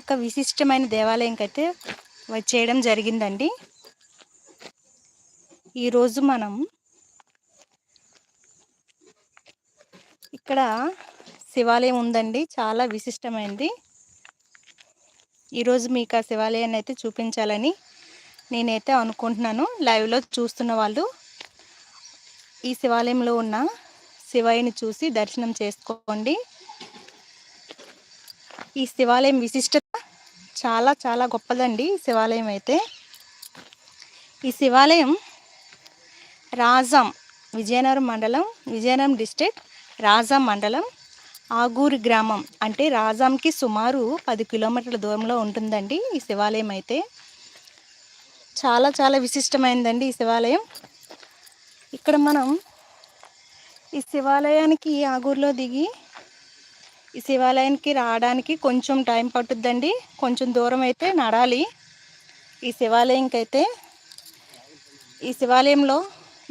ఒక విశిష్టమైన దేవాలయంకి అయితే చేయడం జరిగిందండి. ఈరోజు మనం ఇక్కడ శివాలయం ఉందండి. చాలా విశిష్టమైనది ఈరోజు మీకు ఆ శివాలయాన్ని అయితే చూపించాలని నేనైతే అనుకుంటున్నాను. లైవ్లో చూస్తున్న వాళ్ళు ఈ శివాలయంలో ఉన్న శివయ్యని చూసి దర్శనం చేసుకోండి. ఈ శివాలయం విశిష్టత చాలా చాలా గొప్పదండి శివాలయం అయితే. ఈ శివాలయం రాజాం విజయనగరం మండలం విజయనగరం డిస్టిక్ రాజాం మండలం ఆగూరు గ్రామం. అంటే రాజాంకి సుమారు పది కిలోమీటర్ల దూరంలో ఉంటుందండి ఈ శివాలయం అయితే. చాలా చాలా విశిష్టమైందండి ఈ శివాలయం. ఇక్కడ మనం ఈ శివాలయానికి ఆగూరులో దిగి ఈ శివాలయానికి రావడానికి కొంచెం టైం పట్టుద్దండి. కొంచెం దూరం అయితే నడాలి. ఈ శివాలయంకి అయితే ఈ శివాలయంలో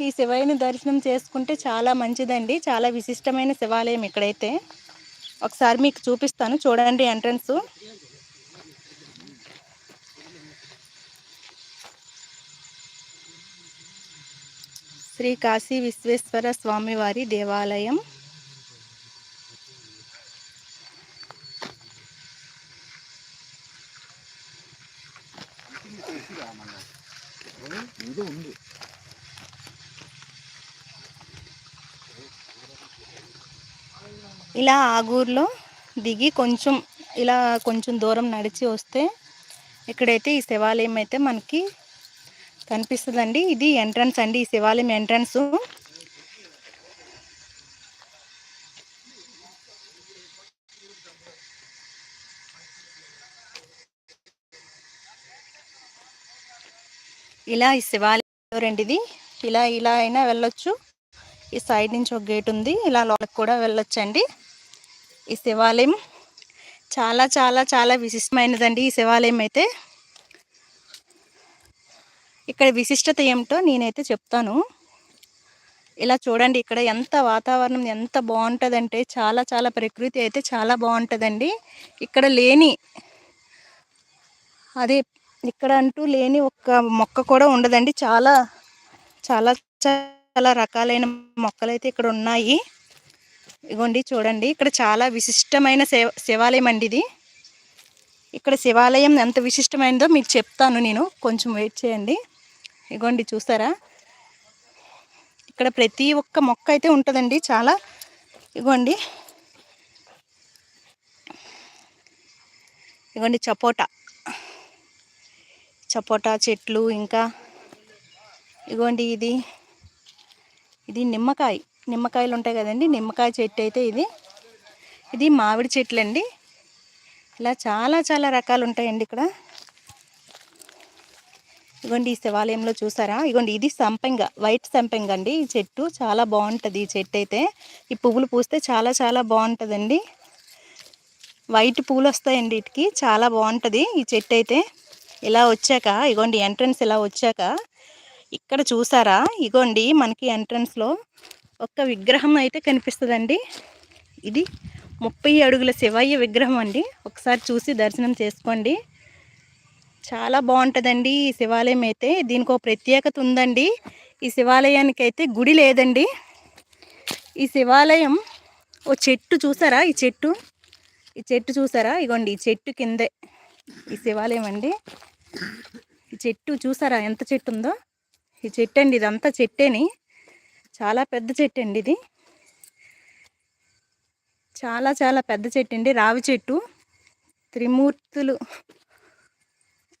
ఈ శివయ్యని దర్శనం చేసుకుంటే చాలా మంచిదండి. చాలా విశిష్టమైన శివాలయం ఇక్కడైతే. ఒకసారి మీకు చూపిస్తాను. చూడండి ఎంట్రన్స్. శ్రీ కాశీ విశ్వేశ్వర స్వామివారి దేవాలయం. ఇలా ఆగూరులో దిగి కొంచెం ఇలా కొంచెం దూరం నడిచి వస్తే ఇక్కడైతే ఈ శివాలయం అయితే మనకి కనిపిస్తుందండి. ఇది ఎంట్రన్స్ అండి. ఈ శివాలయం ఎంట్రన్స్ ఇలా ఈ శివాలయం రెండిది ఇలా ఇలా అయినా వెళ్ళొచ్చు. ఈ సైడ్ నుంచి ఒక గేట్ ఉంది. ఇలా లోపలికి కూడా వెళ్ళొచ్చండి. ఈ శివాలయం చాలా చాలా చాలా విశిష్టమైనదండి ఈ శివాలయం అయితే. ఇక్కడ విశిష్టత ఏమిటో నేనైతే చెప్తాను. ఇలా చూడండి ఇక్కడ ఎంత వాతావరణం ఎంత బాగుంటుందంటే చాలా చాలా ప్రకృతి అయితే చాలా బాగుంటుందండి. ఇక్కడ లేని అదే ఇక్కడ అంటూ లేని ఒక్క మొక్క కూడా ఉండదండి. చాలా చాలా చాలా రకాలైన మొక్కలు అయితే ఇక్కడ ఉన్నాయి. ఇగోండి చూడండి. ఇక్కడ చాలా విశిష్టమైన శివ శివాలయం అండి ఇది. ఇక్కడ శివాలయం ఎంత విశిష్టమైనదో మీకు చెప్తాను నేను. కొంచెం వెయిట్ చేయండి. ఇగోండి చూసారా ఇక్కడ ప్రతి ఒక్క మొక్క అయితే ఉంటుందండి. చాలా ఇగోండి. ఇగోండి చపోటా. చపోటా చెట్లు ఇంకా ఇగోండి ఇది. ఇది నిమ్మకాయ. నిమ్మకాయలు ఉంటాయి కదండి నిమ్మకాయ చెట్టు అయితే ఇది. ఇది మామిడి చెట్లు అండి ఇలా చాలా చాలా రకాలు ఉంటాయండి ఇక్కడ. ఇగోండి ఈ శివాలయంలో చూసారా? ఇగోండి ఇది సంపెంగ వైట్ సంపెంగ అండి ఈ చెట్టు. చాలా బాగుంటుంది ఈ చెట్టు అయితే. ఈ పువ్వులు పూస్తే చాలా చాలా బాగుంటుందండి. వైట్ పూలు వస్తాయండి వీటికి చాలా బాగుంటుంది ఈ చెట్టు అయితే. ఇలా వచ్చాక ఇగోండి ఎంట్రన్స్ ఇలా వచ్చాక ఇక్కడ చూసారా? ఇగోండి మనకి ఎంట్రన్స్లో ఒక విగ్రహం అయితే కనిపిస్తుందండి. ఇది ముప్పై అడుగుల శివయ్య విగ్రహం అండి. ఒకసారి చూసి దర్శనం చేసుకోండి. చాలా బాగుంటుందండి ఈ శివాలయం అయితే. దీనికి ఒక ప్రత్యేకత ఉందండి. ఈ శివాలయానికి అయితే గుడి లేదండి. ఈ శివాలయం ఓ చెట్టు చూసారా? ఈ చెట్టు ఈ చెట్టు చూసారా? ఇగోండి ఈ చెట్టు కిందే ఈ శివాలయం అండి. ఈ చెట్టు చూసారా ఎంత చెట్టు ఉందో ఈ చెట్టు అండి ఇదంతా చెట్టేని. చాలా పెద్ద చెట్టు అండి ఇది. చాలా చాలా పెద్ద చెట్టు అండి రావి చెట్టు. త్రిమూర్తులు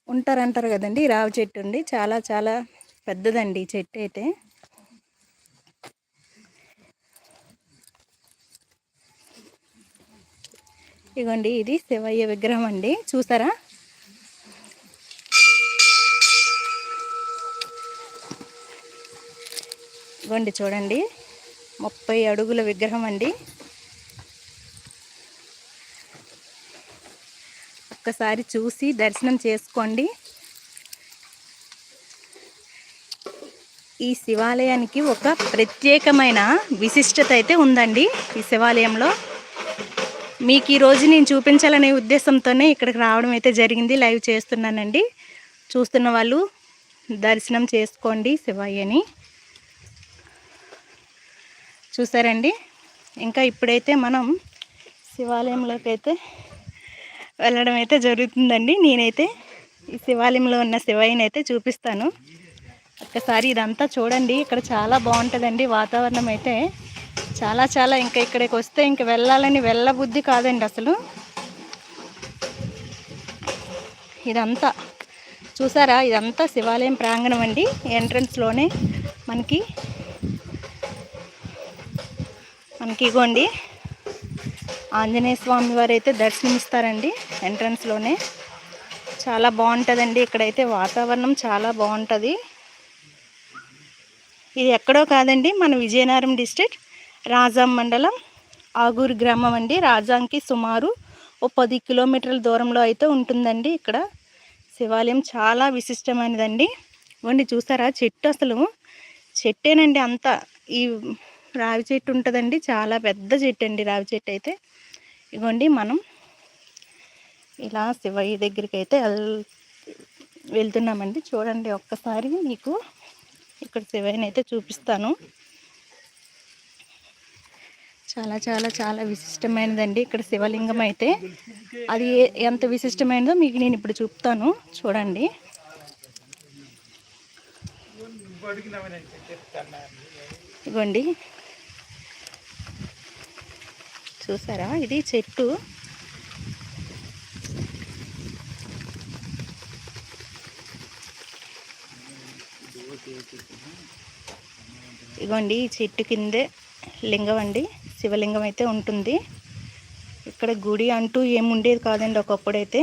ఉంటారంటారు కదండి రావి చెట్టు అండి. చాలా చాలా పెద్దదండి ఈ చెట్టు అయితే. ఇగోండి ఇది శివయ్య విగ్రహం అండి. చూసారా? ఇగోండి చూడండి. ముప్పై అడుగుల విగ్రహం అండి. ఒక్కసారి చూసి దర్శనం చేసుకోండి. ఈ శివాలయానికి ఒక ప్రత్యేకమైన విశిష్టత అయితే ఉందండి ఈ శివాలయంలో. మీకు ఈరోజు నేను చూపించాలనే ఉద్దేశంతోనే ఇక్కడికి రావడం అయితే జరిగింది. లైవ్ చేస్తున్నానండి. చూస్తున్న వాళ్ళు దర్శనం చేసుకోండి శివయ్యని చూసారండి? ఇంకా ఇప్పుడైతే మనం శివాలయంలోకి అయితే వెళ్ళడం అయితే జరుగుతుందండి. నేనైతే ఈ శివాలయంలో ఉన్న శివయ్యని అయితే చూపిస్తాను. ఒక్కసారి ఇదంతా చూడండి. ఇక్కడ చాలా బాగుంటుందండి వాతావరణం అయితే. చాలా చాలా ఇంకా ఇక్కడికి వస్తే ఇంక వెళ్ళాలని వెళ్ళబుద్ధి కాదండి అసలు. ఇదంతా చూసారా? ఇదంతా శివాలయం ప్రాంగణం అండి. ఎంట్రన్స్లోనే మనకి మనకి ఇగోండి ఆంజనేయ స్వామి వారు అయితే దర్శనమిస్తారండి ఎంట్రన్స్లోనే. చాలా బాగుంటుందండి ఇక్కడైతే వాతావరణం చాలా బాగుంటుంది ఇది ఎక్కడో కాదండి మన విజయనగరం డిస్ట్రిక్ట్ రాజాం మండలం ఆగూరు గ్రామం అండి. రాజాంకి సుమారు ఓ పది కిలోమీటర్ల దూరంలో అయితే ఉంటుందండి ఇక్కడ. శివాలయం చాలా విశిష్టమైనదండి. ఇవ్వండి చూసారా చెట్టు అసలు. చెట్టేనండి అంతా. ఈ రావి చెట్టు ఉంటుందండి. చాలా పెద్ద చెట్టు అండి రావి చెట్టు అయితే. ఇవ్వండి మనం ఇలా శివయ్య దగ్గరికి అయితే వెళ్తున్నామండి. చూడండి ఒక్కసారి మీకు ఇక్కడ శివయ్యని అయితే చూపిస్తాను. చాలా చాలా చాలా విశిష్టమైనదండి ఇక్కడ శివలింగం అయితే. అది ఎంత విశిష్టమైనదో మీకు నేను ఇప్పుడు చూపుతాను. చూడండి. ఇగోండి. చూసారా? ఇది చెట్టు. ఇగోండి ఈ చెట్టు కిందే లింగం అండి. శివలింగం అయితే ఉంటుంది. ఇక్కడ గుడి అంటూ ఏముండేది కాదండి ఒకప్పుడైతే.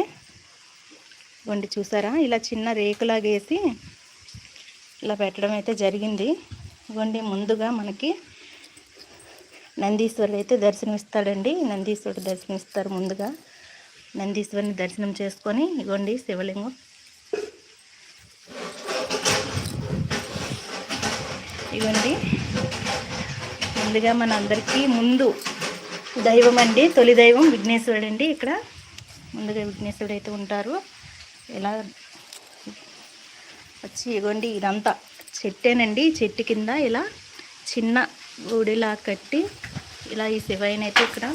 ఇగోండి చూసారా? ఇలా చిన్న రేకులాగేసి ఇలా పెట్టడం అయితే జరిగింది. ఇగోండి ముందుగా మనకి నందీశ్వరుడు అయితే దర్శనమిస్తాడండి. నందీశ్వరుడు దర్శనమిస్తారు ముందుగా. నందీశ్వరుని దర్శనం చేసుకొని ఇగోండి శివలింగం. ఇవ్వండి ముందుగా మన అందరికీ ముందు దైవం అండి తొలి దైవం విఘ్నేశ్వరుడు అండి ఇక్కడ. ముందుగా విఘ్నేశ్వరుడు అయితే ఉంటారు. ఇలా వచ్చి ఇగోండి ఇదంతా. చెట్టేనండి. చెట్టు కింద ఇలా చిన్న గుడిలా కట్టి ఇలా ఈ శివయ్యని అయితే ఇక్కడ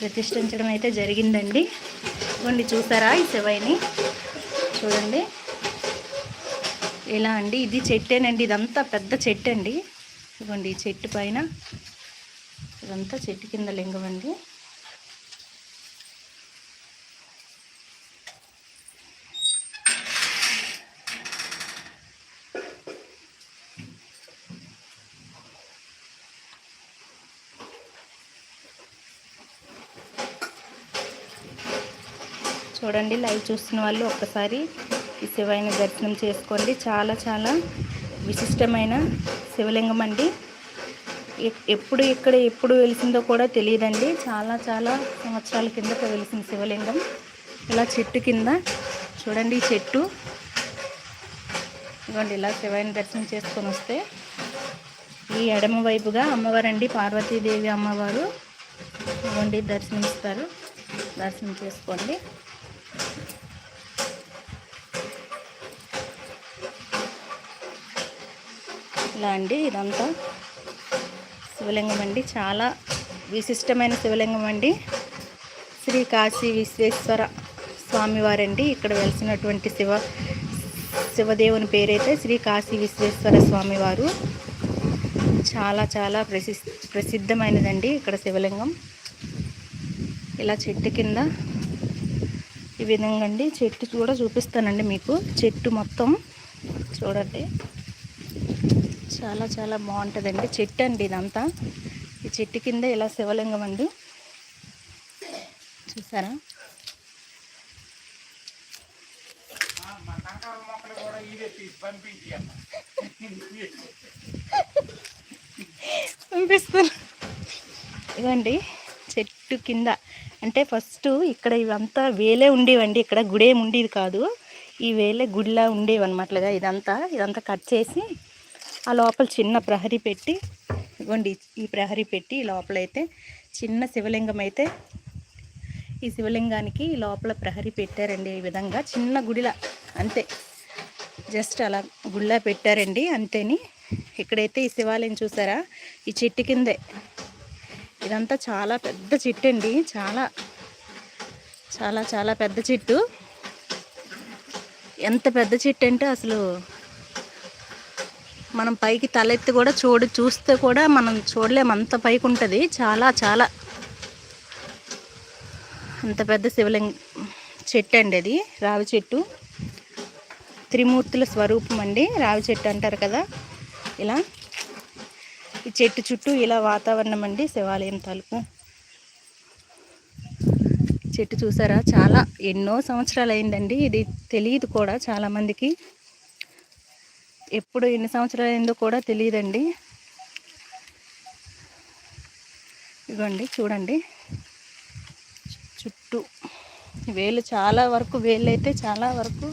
ప్రతిష్ఠించడం అయితే జరిగిందండి. ఇవ్వండి చూసారా ఈ శివయ్యని? చూడండి. ఇలా అండి? ఇది చెట్టేనండి ఇదంతా పెద్ద చెట్టు అండి ఇవ్వండి ఈ చెట్టు పైన ఇదంతా చెట్టు కింద లింగం అండి. చూడండి లైవ్ చూస్తున్న వాళ్ళు ఒక్కసారి ఈ శివయ్యని దర్శనం చేసుకోండి. చాలా చాలా విశిష్టమైన శివలింగం అండి. ఎప్పుడు ఇక్కడ ఎప్పుడు వెలిసిందో కూడా తెలియదండి. చాలా చాలా సంవత్సరాల కిందట వెలిసిన శివలింగం. ఇలా చెట్టు కింద చూడండి ఈ చెట్టు. ఇవ్వండి ఇలా శివయ్యని దర్శనం చేసుకొని వస్తే ఈ ఎడమ వైపుగా అమ్మవారండి పార్వతీదేవి అమ్మవారు. ఇవ్వండి దర్శనమిస్తారు. దర్శనం చేసుకోండి. ఇలా అండి ఇదంతా. శివలింగం అండి. చాలా విశిష్టమైన శివలింగం అండి. శ్రీ కాశీ విశ్వేశ్వర స్వామివారండి. ఇక్కడ వెలిసినటువంటి శివ శివదేవుని పేరైతే శ్రీ కాశీ విశ్వేశ్వర స్వామివారు. చాలా చాలా ప్రసి ప్రసిద్ధమైనదండి ఇక్కడ శివలింగం. ఇలా చెట్టు కింద ఈ విధంగా అండి. చెట్టు కూడా చూపిస్తానండి మీకు. చెట్టు మొత్తం చూడండి. చాలా చాలా బాగుంటుందండి. చెట్టు అండి ఇదంతా. ఈ చెట్టు కింద ఇలా శివలింగం అండి చూసారా? పంపిస్తాను ఇదండి చెట్టు కింద. అంటే ఫస్ట్ ఇక్కడ ఇవంతా వేలే ఉండేవండి. ఇక్కడ గుడేం ఉండేది కాదు. ఈ వేలే గుడిలా ఉండేవి అనమాటలుగా ఇదంతా. ఇదంతా కట్ చేసి ఆ లోపల చిన్న ప్రహరీ పెట్టి ఇవ్వండి ఈ ప్రహరీ పెట్టి లోపలైతే చిన్న శివలింగం అయితే ఈ శివలింగానికి లోపల ప్రహరీ పెట్టారండి ఈ విధంగా. చిన్న గుడిలా అంతే. జస్ట్ అలా గుళ్ళ పెట్టారండి అంతేని. ఇక్కడైతే ఈ శివాలయం చూసారా? ఈ చెట్టు కిందే. ఇదంతా చాలా పెద్ద చెట్టు అండి చాలా చాలా చాలా పెద్ద చెట్టు. ఎంత పెద్ద చెట్టు అంటే అసలు మనం పైకి తలెత్తి కూడా చూడు చూస్తే కూడా మనం చూడలేము. అంత పైకి ఉంటుంది చాలా చాలా. అంత పెద్ద శివలింగ చెట్టు అండి అది రావి చెట్టు. త్రిమూర్తుల స్వరూపం అండి. రావి చెట్టు అంటారు కదా ఇలా. ఈ చెట్టు చుట్టూ ఇలా వాతావరణం అండి శివాలయం తలుపు. చెట్టు చూసారా? చాలా ఎన్నో సంవత్సరాలు అయిందండి ఇది తెలియదు కూడా చాలామందికి. ఎప్పుడు ఎన్ని సంవత్సరాలు అయిందో కూడా తెలియదండి. ఇదిగోండి చూడండి. చుట్టూ వేలు చాలా వరకు వేలు అయితే చాలా వరకు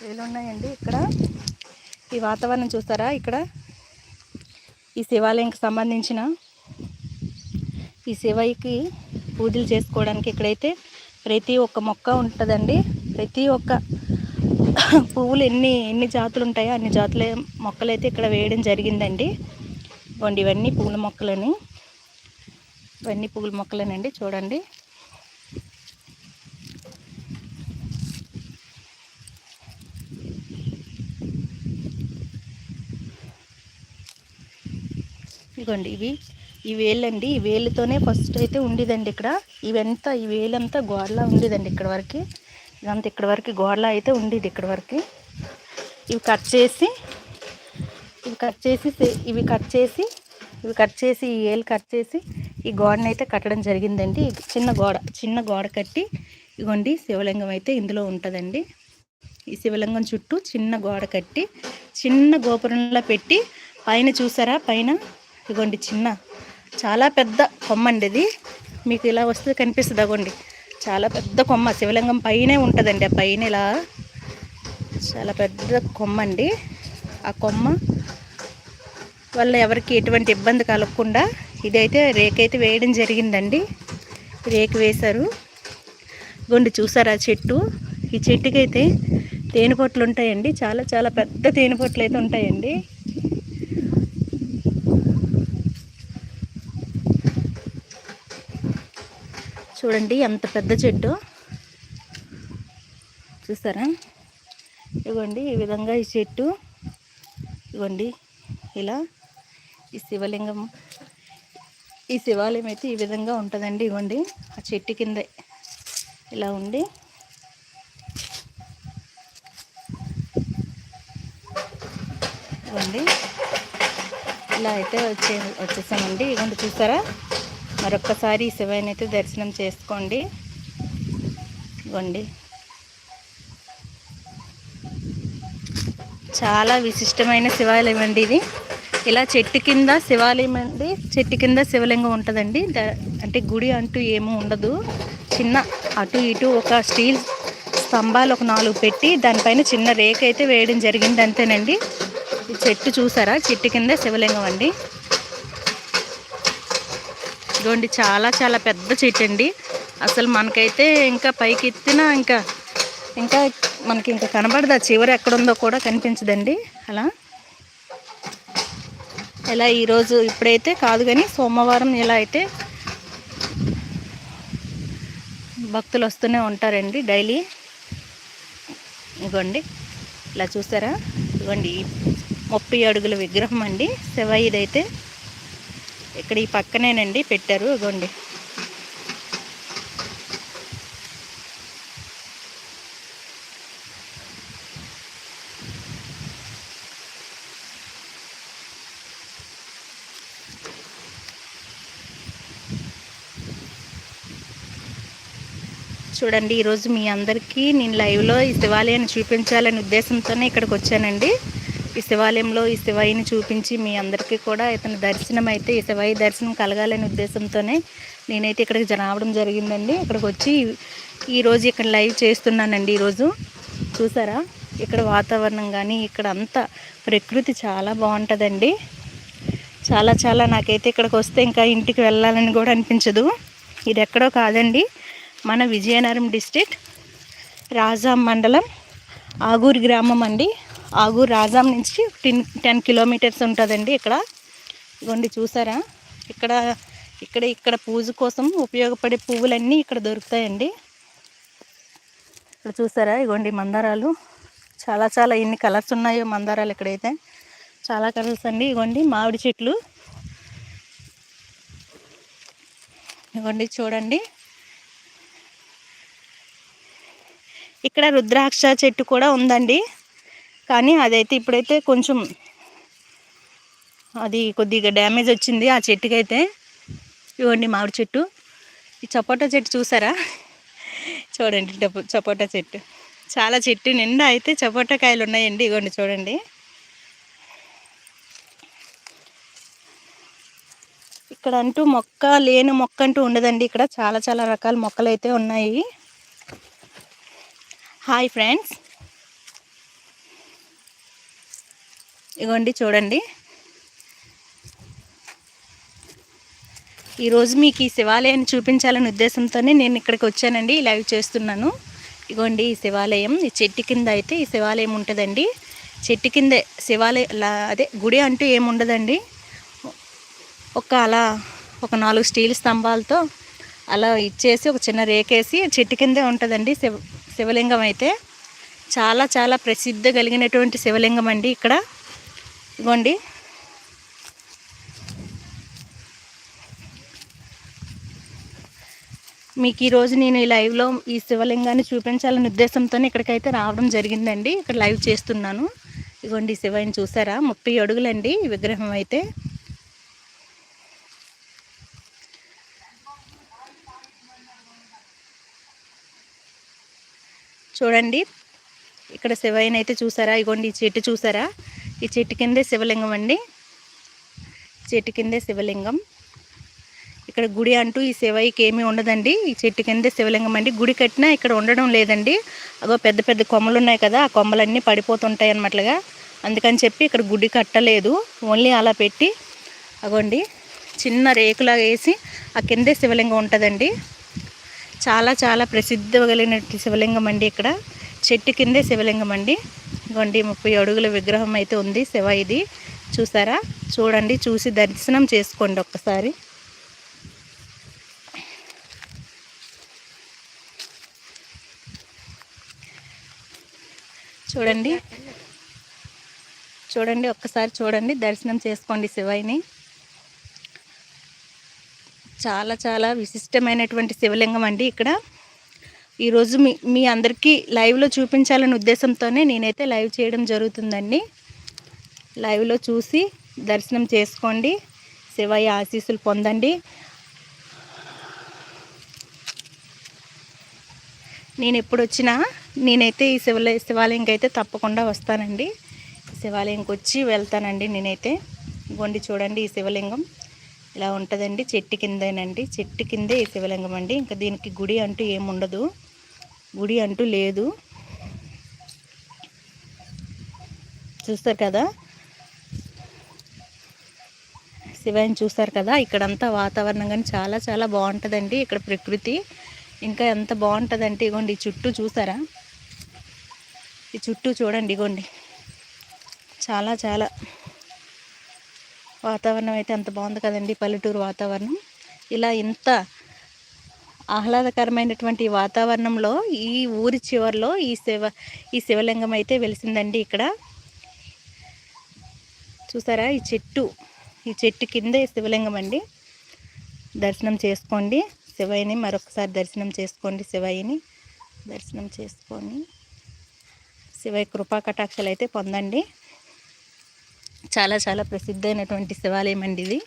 వేలు ఉన్నాయండి ఇక్కడ. ఈ వాతావరణం చూస్తారా ఇక్కడ? ఈ శివాలయంకి సంబంధించిన ఈ శివయ్యకి పూజలు చేసుకోవడానికి ఇక్కడైతే ప్రతి ఒక్క మొక్క ఉంటుందండి. ప్రతి ఒక్క పువ్వులు ఎన్ని ఎన్ని జాతులు ఉంటాయో అన్ని జాతుల మొక్కలైతే ఇక్కడ వేయడం జరిగిందండి. ఇవ్వండి ఇవన్నీ పూల మొక్కలని. ఇవన్నీ పువ్వుల మొక్కలేనండి చూడండి. ఇదిగోండి ఇవి ఈ వేలండి. ఈ వేలుతోనే ఫస్ట్ అయితే ఉండేదండి ఇక్కడ. ఇవంతా ఈ వేలంతా గోడలా ఉండేదండి ఇక్కడ వరకు. ఇదంతా ఇక్కడ వరకు గోడలా అయితే ఉండేది ఇక్కడ వరకు. ఇవి కట్ చేసి ఇవి కట్ చేసి ఇవి కట్ చేసి ఇవి కట్ చేసి ఈ ఏలు కట్ చేసి ఈ గోడని అయితే కట్టడం జరిగిందండి. చిన్న గోడ చిన్న గోడ కట్టి ఇగోండి శివలింగం అయితే ఇందులో ఉంటుందండి. ఈ శివలింగం చుట్టూ చిన్న గోడ కట్టి చిన్న గోపురంలో పెట్టి పైన చూసారా? పైన ఇగోండి చిన్న చాలా పెద్ద కొమ్మ అండి ఇది. మీకు ఇలా వస్తే కనిపిస్తుంది అగోండి. చాలా పెద్ద కొమ్మ శివలింగం పైనే ఉంటుందండి ఆ పైన ఇలా చాలా పెద్ద కొమ్మ అండి ఆ కొమ్మ వల్ల ఎవరికి ఎటువంటి ఇబ్బంది కలగకుండా ఇదైతే రేకైతే వేయడం జరిగిందండి. రేకు వేశారు. గుండి చూసారా చెట్టు? ఈ చెట్టుకైతే తేనెపొట్లు ఉంటాయండి. చాలా చాలా పెద్ద తేనెపొట్లు అయితే ఉంటాయండి. చూడండి ఎంత పెద్ద చెట్టు. చూసారా ఇవ్వండి ఈ విధంగా ఈ చెట్టు. ఇవ్వండి ఇలా ఈ శివలింగం. ఈ శివాలయం అయితే ఈ విధంగా ఉంటుందండి ఇవ్వండి ఆ చెట్టు కింద. ఇలా ఉండి. ఇవ్వండి ఇలా అయితే వచ్చే వచ్చేసామండి. ఇవ్వండి చూసారా మరొక్కసారి శివయ్యని అయితే దర్శనం చేసుకోండి. ఇవ్వండి చాలా విశిష్టమైన శివాలయం అండి ఇది. ఇలా చెట్టు కింద శివాలయం అండి. చెట్టు కింద శివలింగం ఉంటుందండి. అంటే గుడి అంటూ ఏమీ ఉండదు. చిన్న అటు ఇటు ఒక స్టీల్ స్తంభాలు ఒక నాలుగు పెట్టి దానిపైన చిన్న రేఖ అయితే వేయడం జరిగింది అంతేనండి. చెట్టు చూసారా? చెట్టు కింద శివలింగం అండి. ఇదిగోండి చాలా చాలా పెద్ద చెట్టు అండి. అసలు మనకైతే ఇంకా పైకి ఎత్తినా ఇంకా ఇంకా మనకి ఇంకా కనబడదు. ఆ చివరి ఎక్కడుందో కూడా కనిపించదండి. అలా. ఇలా ఈరోజు ఇప్పుడైతే కాదు కానీ సోమవారం ఇలా అయితే భక్తులు వస్తూనే ఉంటారండి డైలీ. ఇగోండి ఇలా చూసారా? ఇవ్వండి ముప్పై అడుగుల విగ్రహం అండి. శివ ఇదైతే. ఇక్కడ ఈ పక్కనేనండి పెట్టారు ఇగోండి. చూడండి ఈరోజు మీ అందరికీ నేను లైవ్లో ఈ శివాలయాన్ని చూపించాలనే ఉద్దేశంతోనే ఇక్కడికి వచ్చానండి. ఈ శివాలయంలో ఈ శివయ్యని చూపించి మీ అందరికీ కూడా ఇతని దర్శనం అయితే ఈ శివయ్య దర్శనం కలగాలనే ఉద్దేశంతోనే నేనైతే ఇక్కడికి రావడం జరిగిందండి. ఇక్కడికి వచ్చి ఈరోజు ఇక్కడ లైవ్ చేస్తున్నానండి ఈరోజు. చూసారా? ఇక్కడ వాతావరణం కానీ ఇక్కడ అంతా ప్రకృతి చాలా బాగుంటుందండి. చాలా చాలా నాకైతే ఇక్కడికి వస్తే ఇంకా ఇంటికి వెళ్ళాలని కూడా అనిపించదు. ఇది ఎక్కడో కాదండి. మన విజయనగరం డిస్ట్రిక్ట్ రాజా మండలం ఆగూరు గ్రామం అండి. ఆగూరు రాజాం నుంచి టెన్ టెన్ కిలోమీటర్స్ ఉంటుందండి ఇక్కడ. ఇగోండి చూసారా? ఇక్కడ ఇక్కడ ఇక్కడ పూజ కోసం ఉపయోగపడే పువ్వులన్నీ ఇక్కడ దొరుకుతాయండి. ఇక్కడ చూసారా? ఇగోండి మందారాలు. చాలా చాలా ఎన్ని కలర్స్ ఉన్నాయో మందారాలు ఇక్కడైతే. చాలా కలర్స్ అండి. ఇగోండి మామిడి చెట్లు. ఇగోండి చూడండి. ఇక్కడ రుద్రాక్ష చెట్టు కూడా ఉందండి. కానీ అదైతే ఇప్పుడైతే కొంచెం అది కొద్దిగా డ్యామేజ్ వచ్చింది ఆ చెట్టుకి అయితే ఇవ్వండి మామిడి చెట్టు. ఈ చపోటా చెట్టు చూసారా? చూడండి చపోటా చెట్టు. చాలా చెట్టు నిండా అయితే చపోటా కాయలు ఉన్నాయండి. ఇవ్వండి చూడండి. ఇక్కడ అంటూ మొక్క లేని మొక్క అంటూ ఉండదండి ఇక్కడ. చాలా చాలా రకాల మొక్కలు అయితే ఉన్నాయి. Hi friends. ఇగోండి చూడండి. ఈరోజు మీకు ఈ శివాలయాన్ని చూపించాలనే ఉద్దేశంతోనే నేను ఇక్కడికి వచ్చానండి లైవ్ చేస్తున్నాను. ఇగోండి ఈ శివాలయం ఈ చెట్టు కింద అయితే ఈ శివాలయం ఉంటుందండి. చెట్టు కిందే శివాలయ అదే గుడి అంటూ ఏముండదండి ఒక అలా ఒక నాలుగు స్టీల్ స్తంభాలతో అలా ఇచ్చేసి ఒక చిన్న రేకేసి చెట్టు కిందే ఉంటుందండి శివ శివలింగం అయితే. చాలా చాలా ప్రసిద్ధి కలిగినటువంటి శివలింగం అండి ఇక్కడ. ఇగోండి. మీకు ఈరోజు నేను ఈ లైవ్లో ఈ శివలింగాన్ని చూపించాలనే ఉద్దేశంతో ఇక్కడికైతే రావడం జరిగిందండి. ఇక్కడ లైవ్ చేస్తున్నాను. ఇగోండి శివని చూసారా? ముప్పై అడుగులండి ఈ విగ్రహం అయితే. చూడండి. ఇక్కడ శివయ్యని అయితే చూసారా? ఇగోండి ఈ చెట్టు చూసారా? ఈ చెట్టు కిందే శివలింగం అండి. చెట్టు కిందే శివలింగం. ఇక్కడ గుడి అంటూ ఈ శివయ్యకి ఏమీ ఉండదండి. ఈ చెట్టు కిందే శివలింగం అండి. గుడి కట్టినా ఇక్కడ ఉండడం లేదండి. అగో పెద్ద పెద్ద కొమ్మలు ఉన్నాయి కదా ఆ కొమ్మలన్నీ పడిపోతుంటాయి అన్నట్లుగా. అందుకని చెప్పి ఇక్కడ గుడి కట్టలేదు. ఓన్లీ అలా పెట్టి అగోండి చిన్న రేకులాగా వేసి ఆ కిందే శివలింగం ఉంటుందండి. చాలా చాలా ప్రసిద్ధి కలిగిన శివలింగం అండి ఇక్కడ. చెట్టు కిందే శివలింగం అండి. ఇగోండి ముప్పై అడుగుల విగ్రహం అయితే ఉంది. శివ ఇది. చూసారా? చూడండి చూసి దర్శనం చేసుకోండి ఒక్కసారి. చూడండి. చూడండి ఒక్కసారి చూడండి. దర్శనం చేసుకోండి శివాయిని చాలా చాలా విశిష్టమైనటువంటి శివలింగం అండి ఇక్కడ. ఈరోజు మీ మీ అందరికీ లైవ్లో చూపించాలనే ఉద్దేశంతోనే నేనైతే లైవ్ చేయడం జరుగుతుందండి. లైవ్లో చూసి దర్శనం చేసుకోండి. శివయ్య ఆశీస్సులు పొందండి. నేను ఎప్పుడు వచ్చినా నేనైతే ఈ శివలయ శివాలయంకి అయితే తప్పకుండా వస్తానండి. శివాలయంకి వచ్చి వెళ్తానండి నేనైతే. గొండి చూడండి ఈ శివలింగం. ఇలా ఉంటుందండి చెట్టు కిందేనండి. చెట్టు కిందే ఈ శివలింగం అండి. ఇంకా దీనికి గుడి అంటూ ఏముండదు. గుడి అంటూ లేదు. చూస్తారు కదా? శివాయిని చూస్తారు కదా? ఇక్కడంతా వాతావరణం కానీ చాలా చాలా బాగుంటుందండి ఇక్కడ ప్రకృతి. ఇంకా ఎంత బాగుంటుందంటే ఇగోండి చుట్టూ చూసారా? ఈ చుట్టూ చూడండి ఇగోండి. చాలా చాలా వాతావరణం అయితే అంత బాగుంది కదండి పల్లెటూరు వాతావరణం. ఇలా ఇంత ఆహ్లాదకరమైనటువంటి వాతావరణంలో ఈ ఊరి చివరిలో ఈ శివ ఈ శివలింగం అయితే వెలిసిందండి ఇక్కడ. చూసారా ఈ చెట్టు ఈ చెట్టు కిందే శివలింగం అండి. దర్శనం చేసుకోండి శివయ్యని మరొకసారి దర్శనం చేసుకోండి శివయ్యని దర్శనం చేసుకొని శివయ్య కృపా కటాక్షలు అయితే పొందండి. చాలా చాలా ప్రసిద్ధమైనటువంటి శివాలయం అండి ఇది.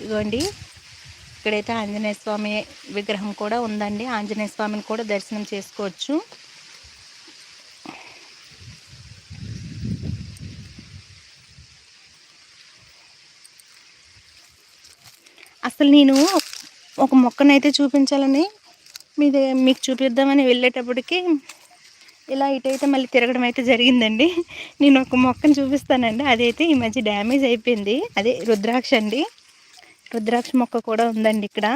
ఇదిగోండి. ఇక్కడైతే ఆంజనేయ స్వామి విగ్రహం కూడా ఉందండి. ఆంజనేయ స్వామిని కూడా దర్శనం చేసుకోవచ్చు. అసలు నేను ఒక మొక్కనైతే చూపించాలని మీది మీకు చూపిద్దామని వెళ్ళేటప్పటికి ఇలా ఇటైతే మళ్ళీ తిరగడం అయితే జరిగిందండి. నేను ఒక మొక్కను చూపిస్తానండి. అదైతే ఈ మధ్య డ్యామేజ్ అయిపోయింది. అదే రుద్రాక్ష అండి. రుద్రాక్ష మొక్క కూడా ఉందండి ఇక్కడ.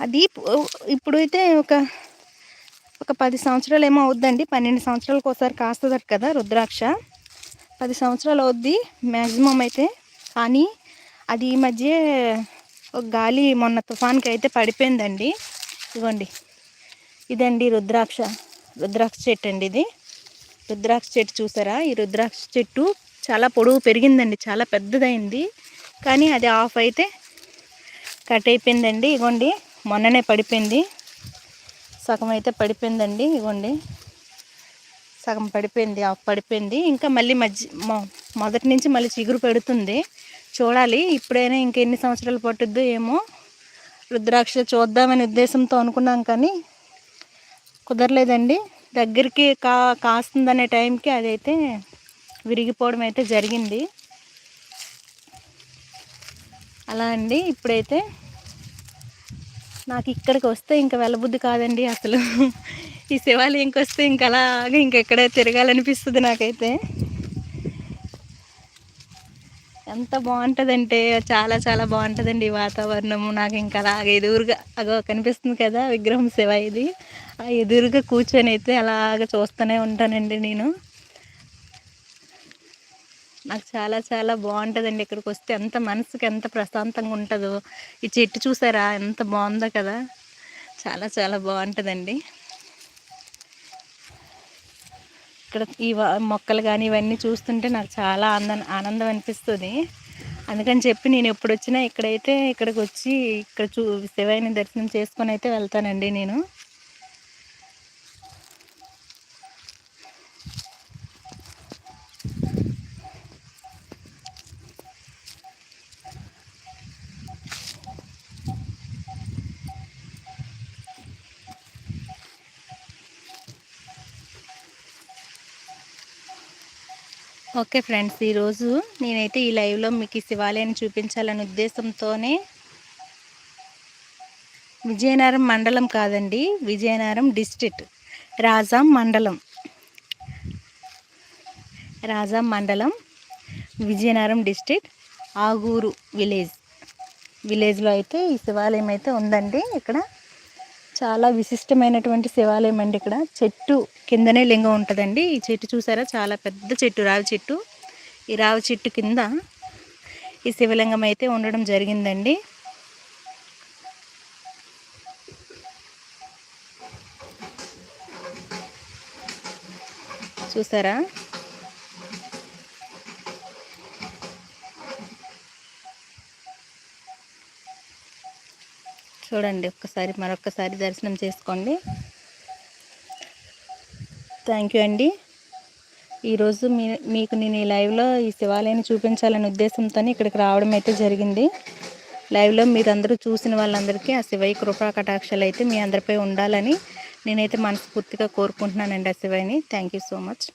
అది ఇప్పుడైతే ఒక ఒక పది సంవత్సరాలు ఏమో అవుద్దండి. పన్నెండు సంవత్సరాలకు ఒకసారి కాస్తుందట కదా రుద్రాక్ష. పది సంవత్సరాలు అవుద్ది మ్యాక్సిమం అయితే. కానీ అది ఈ మధ్య ఒక గాలి మొన్న తుఫాన్కి అయితే పడిపోయిందండి. ఇదిగోండి ఇదండి రుద్రాక్ష. రుద్రాక్ష చెట్టు అండి ఇది. రుద్రాక్ష చెట్టు చూసారా? ఈ రుద్రాక్ష చెట్టు చాలా పొడవు పెరిగిందండి. చాలా పెద్దదైంది. కానీ అది ఆఫ్ అయితే కట్ అయిపోయిందండి. ఇగోండి మొన్ననే పడిపోయింది. సగం అయితే పడిపోయిందండి. ఇగోండి సగం పడిపోయింది ఆఫ్ పడిపోయింది. ఇంకా మళ్ళీ మధ్య మొదటి నుంచి మళ్ళీ చిగురు పెడుతుంది. చూడాలి ఇప్పుడైనా ఇంకెన్ని సంవత్సరాలు పట్టుద్దో ఏమో. రుద్రాక్ష చూద్దామనే ఉద్దేశంతో అనుకున్నాం కానీ కుదరలేదండి. దగ్గరికి కా కాస్తుందనే టైంకి అదైతే విరిగిపోవడం అయితే జరిగింది. అలా అండి. ఇప్పుడైతే నాకు ఇక్కడికి వస్తే ఇంకా వెళ్ళబుద్ధి కాదండి అసలు. ఈ శివాలయంకి వస్తే ఇంక అలాగే ఇంకెక్కడ తిరగాలనిపిస్తుంది నాకైతే. ఎంత బాగుంటుందంటే చాలా చాలా బాగుంటుందండి ఈ వాతావరణము. నాకు ఇంకా అలాగే ఎదురుగా అగో కనిపిస్తుంది కదా విగ్రహం శివ ఇది. ఆ ఎదురుగా కూర్చొని అయితే అలాగ చూస్తూనే ఉంటానండి నేను. నాకు చాలా చాలా బాగుంటుందండి ఇక్కడికి వస్తే ఎంత మనసుకి ఎంత ప్రశాంతంగా ఉంటుందో. ఈ చెట్టు చూసారా? ఎంత బాగుందో కదా. చాలా చాలా బాగుంటుందండి. ఇక్కడ ఈ మొక్కలు కానీ ఇవన్నీ చూస్తుంటే నాకు చాలా ఆనందం ఆనందం అనిపిస్తుంది. అందుకని చెప్పి నేను ఎప్పుడు వచ్చినా ఇక్కడైతే ఇక్కడికి వచ్చి ఇక్కడ చూ శివాయిని దర్శనం చేసుకొని అయితే వెళ్తానండి నేను. ఓకే ఫ్రెండ్స్ ఈరోజు నేనైతే ఈ లైవ్లో మీకు ఈ శివాలయాన్ని చూపించాలనే ఉద్దేశంతోనే విజయనగరం మండలం కాదండి విజయనగరం డిస్ట్రిక్ట్ రాజాం మండలం. రాజాం మండలం విజయనగరం డిస్ట్రిక్ట్ ఆగూరు విలేజ్. విలేజ్లో అయితే ఈ శివాలయం అయితే ఉందండి ఇక్కడ చాలా విశిష్టమైనటువంటి శివాలయం అండి ఇక్కడ. చెట్టు కిందనే లింగం ఉంటుందండి. ఈ చెట్టు చూసారా? చాలా పెద్ద చెట్టు రావి చెట్టు. ఈ రావి చెట్టు కింద ఈ శివలింగం అయితే ఉండడం జరిగిందండి. చూసారా? చూడండి ఒక్కసారి మరొక్కసారి దర్శనం చేసుకోండి. థ్యాంక్ యూ అండి. ఈరోజు మీ మీకు నేను ఈ లైవ్లో ఈ శివాలయాన్ని చూపించాలనే ఉద్దేశంతో ఇక్కడికి రావడం అయితే జరిగింది. లైవ్లో మీరందరూ చూసిన వాళ్ళందరికీ ఆ శివయ్య కృపా కటాక్షాలు అయితే మీ అందరిపై ఉండాలని నేనైతే మనస్ఫూర్తిగా కోరుకుంటున్నానండి ఆ శివయ్యని. Thank so much